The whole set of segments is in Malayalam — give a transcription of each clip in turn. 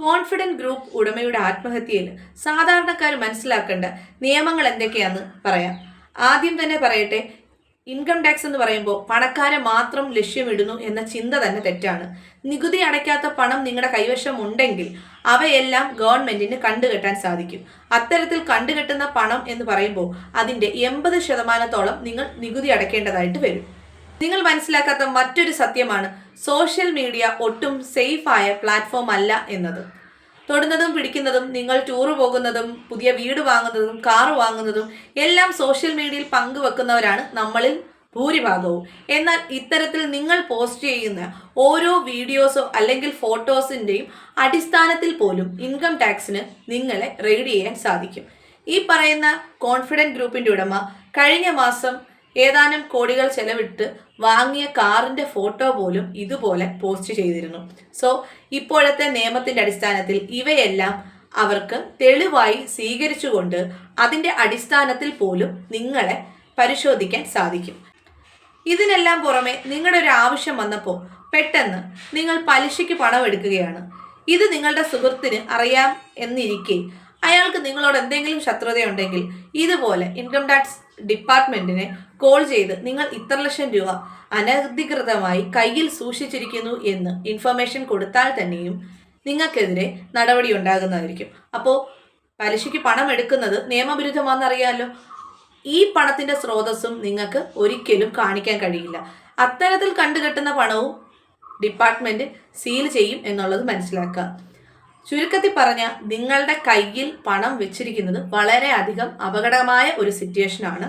കോൺഫിഡന്റ് ഗ്രൂപ്പ് ഉടമയുടെ ആത്മഹത്യയിൽ സാധാരണക്കാർ മനസ്സിലാക്കേണ്ട നിയമങ്ങൾ എന്തൊക്കെയാന്ന് പറയാം. ആദ്യം തന്നെ പറയട്ടെ ഇൻകം ടാക്സ് എന്ന് പറയുമ്പോൾ പണക്കാരെ മാത്രം ലക്ഷ്യമിടുന്നു എന്ന ചിന്ത തന്നെ തെറ്റാണ്. നികുതി അടയ്ക്കാത്ത പണം നിങ്ങളുടെ കൈവശം ഉണ്ടെങ്കിൽ അവയെല്ലാം ഗവൺമെന്റിന് കണ്ടുകെട്ടാൻ സാധിക്കും. അത്തരത്തിൽ കണ്ടുകെട്ടുന്ന പണം എന്ന് പറയുമ്പോൾ അതിന്റെ എൺപത് ശതമാനത്തോളം നിങ്ങൾ നികുതി അടയ്ക്കേണ്ടതായിട്ട് വരും. നിങ്ങൾ മനസ്സിലാക്കാത്ത മറ്റൊരു സത്യമാണ് സോഷ്യൽ മീഡിയ ഒട്ടും സേഫ് ആയ പ്ലാറ്റ്ഫോം അല്ല എന്നത്. തൊടുന്നതും പിടിക്കുന്നതും നിങ്ങൾ ടൂർ പോകുന്നതും പുതിയ വീട് വാങ്ങുന്നതും കാർ വാങ്ങുന്നതും എല്ലാം സോഷ്യൽ മീഡിയയിൽ പങ്കുവെക്കുന്നവരാണ് നമ്മളിൽ ഭൂരിഭാഗവും. എന്നാൽ ഇത്തരത്തിൽ നിങ്ങൾ പോസ്റ്റ് ചെയ്യുന്ന ഓരോ വീഡിയോസോ അല്ലെങ്കിൽ ഫോട്ടോസിന്റെയും അടിസ്ഥാനത്തിൽ പോലും ഇൻകം ടാക്സിന് നിങ്ങളെ റെയ്ഡ് ചെയ്യാൻ സാധിക്കും. ഈ പറയുന്ന കോൺഫിഡന്റ് ഗ്രൂപ്പിന്റെ ഉടമ കഴിഞ്ഞ മാസം ഏതാനും കോടികൾ ചെലവിട്ട് വാങ്ങിയ കാറിന്റെ ഫോട്ടോ പോലും ഇതുപോലെ പോസ്റ്റ് ചെയ്തിരുന്നു. സോ ഇപ്പോഴത്തെ നിയമത്തിന്റെ അടിസ്ഥാനത്തിൽ ഇവയെല്ലാം അവർക്ക് തെളിവായി സ്വീകരിച്ചുകൊണ്ട് അതിന്റെ അടിസ്ഥാനത്തിൽ പോലും നിങ്ങളെ പരിശോധിക്കാൻ സാധിക്കും. ഇതിനെല്ലാം പുറമെ നിങ്ങളുടെ ഒരു ആവശ്യം വന്നപ്പോൾ പെട്ടെന്ന് നിങ്ങൾ പലിശയ്ക്ക് പണം എടുക്കുകയാണ്. ഇത് നിങ്ങളുടെ സുഹൃത്തിന് അറിയാം എന്നിരിക്കെ അയാൾക്ക് നിങ്ങളോട് എന്തെങ്കിലും ശത്രുതയുണ്ടെങ്കിൽ ഇതുപോലെ ഇൻകം ടാക്സ് ഡിപ്പാർട്ട്മെന്റിനെ കോൾ ചെയ്ത് നിങ്ങൾ ഇത്ര ലക്ഷം രൂപ അനധികൃതമായി കയ്യിൽ സൂക്ഷിച്ചിരിക്കുന്നു എന്ന് ഇൻഫർമേഷൻ കൊടുത്താൽ തന്നെയും നിങ്ങൾക്കെതിരെ നടപടി ഉണ്ടാകുന്നതായിരിക്കും. അപ്പോൾ പലിശയ്ക്ക് പണം എടുക്കുന്നത് നിയമവിരുദ്ധമാണെന്നറിയാമല്ലോ ഈ പണത്തിന്റെ സ്രോതസ്സും നിങ്ങൾക്ക് ഒരിക്കലും കാണിക്കാൻ കഴിയില്ല. അത്തരത്തിൽ കണ്ടുകെട്ടുന്ന പണവും ഡിപ്പാർട്ട്മെന്റ് സീൽ ചെയ്യും എന്നുള്ളത് മനസ്സിലാക്കുക. ചുരുക്കത്തിൽ പറഞ്ഞ നിങ്ങളുടെ കയ്യിൽ പണം വെച്ചിരിക്കുന്നത് വളരെ അധികം അപകടമായ ഒരു സിറ്റുവേഷൻ ആണ്.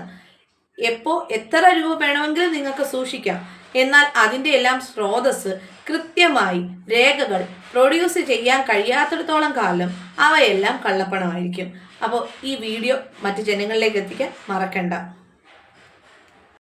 എപ്പോ എത്ര രൂപ വേണമെങ്കിലും നിങ്ങൾക്ക് സൂക്ഷിക്കാം. എന്നാൽ അതിന്റെ എല്ലാം സ്രോതസ് കൃത്യമായി രേഖകൾ പ്രൊഡ്യൂസ് ചെയ്യാൻ കഴിയാത്തിടത്തോളം കാലം അവയെല്ലാം കള്ളപ്പണമായിരിക്കും. അപ്പോൾ ഈ വീഡിയോ മറ്റ് ജനങ്ങളിലേക്ക് എത്തിക്കാൻ മറക്കണ്ട.